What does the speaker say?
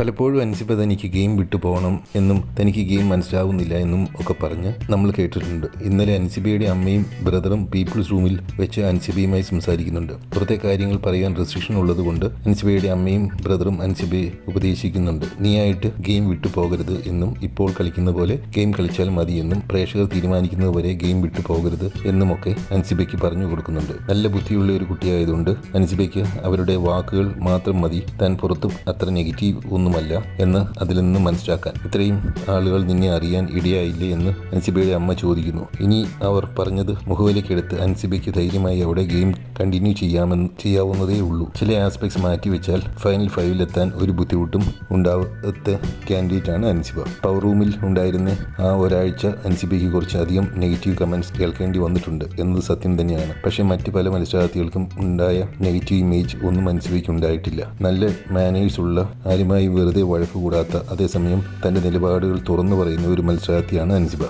പലപ്പോഴും അൻസിബ തനിക്ക് ഗെയിം വിട്ടു പോകണം എന്നും തനിക്ക് ഗെയിം മനസ്സിലാവുന്നില്ല എന്നും ഒക്കെ പറഞ്ഞ് നമ്മൾ കേട്ടിട്ടുണ്ട്. ഇന്നലെ അൻസിബയുടെ അമ്മയും ബ്രദറും പീപ്പിൾസ് റൂമിൽ വെച്ച് അൻസിബയുമായി സംസാരിക്കുന്നുണ്ട്. പുറത്തെ കാര്യങ്ങൾ പറയാൻ റെസ്ട്രിക്ഷൻ ഉള്ളതുകൊണ്ട് അൻസിബയുടെ അമ്മയും ബ്രദറും അൻസിബയെ ഉപദേശിക്കുന്നുണ്ട്. നീ ആയിട്ട് ഗെയിം വിട്ടു പോകരുത് എന്നും ഇപ്പോൾ കളിക്കുന്ന പോലെ ഗെയിം കളിച്ചാൽ മതി എന്നും പ്രേക്ഷകർ തീരുമാനിക്കുന്നത് വരെ ഗെയിം വിട്ടു പോകരുത് എന്നുമൊക്കെ അൻസിബയ്ക്ക് പറഞ്ഞു കൊടുക്കുന്നുണ്ട്. നല്ല ബുദ്ധിയുള്ള ഒരു കുട്ടിയായതുകൊണ്ട് അൻസിബയ്ക്ക് അവരുടെ വാക്കുകൾ മാത്രം മതി. താൻ പുറത്തും അത്ര നെഗറ്റീവ് ഒന്നുമല്ല എന്ന് അതിൽ നിന്ന് മനസ്സിലാക്കാൻ. ഇത്രയും ആളുകൾ നിന്നെ അറിയാൻ ഇടയായില്ലേ എന്ന് അൻസിബയുടെ അമ്മ ചോദിക്കുന്നു. ഇനി അവർ പറഞ്ഞത് മുഖവിലേക്കെടുത്ത് അൻസിബയ്ക്ക് ധൈര്യമായി അവിടെ ഗെയിം കണ്ടിന്യൂ ചെയ്യാമെന്ന് ചെയ്യാവുന്നതേ ഉള്ളൂ. ചില ആസ്പെക്ട്സ് മാറ്റി വെച്ചാൽ ഫൈനൽ ഫൈവിലെത്താൻ ഒരു ബുദ്ധിമുട്ടും കാൻഡിഡേറ്റ് ആണ് അൻസിബ. പവർ റൂമിൽ ഉണ്ടായിരുന്ന ആ ഒരാഴ്ച അൻസിബയ്ക്ക് കുറച്ച് അധികം നെഗറ്റീവ് കമൻസ് കേൾക്കേണ്ടി വന്നിട്ടുണ്ട് എന്നത് സത്യം തന്നെയാണ്. പക്ഷേ മറ്റ് പല മത്സരാർത്ഥികൾക്കും ഉണ്ടായ നെഗറ്റീവ് ഇമേജ് ഒന്നും അൻസിബയ്ക്ക് ഉണ്ടായിട്ടില്ല. നല്ല മാനേഴ്സ് ഉള്ള ആരുമായി വെറുതെ വഴക്ക് കൂടാത്ത അതേസമയം തന്റെ നിലപാടുകൾ തുറന്നു പറയുന്ന ഒരു മത്സരാർത്ഥിയാണ് അൻസിബ.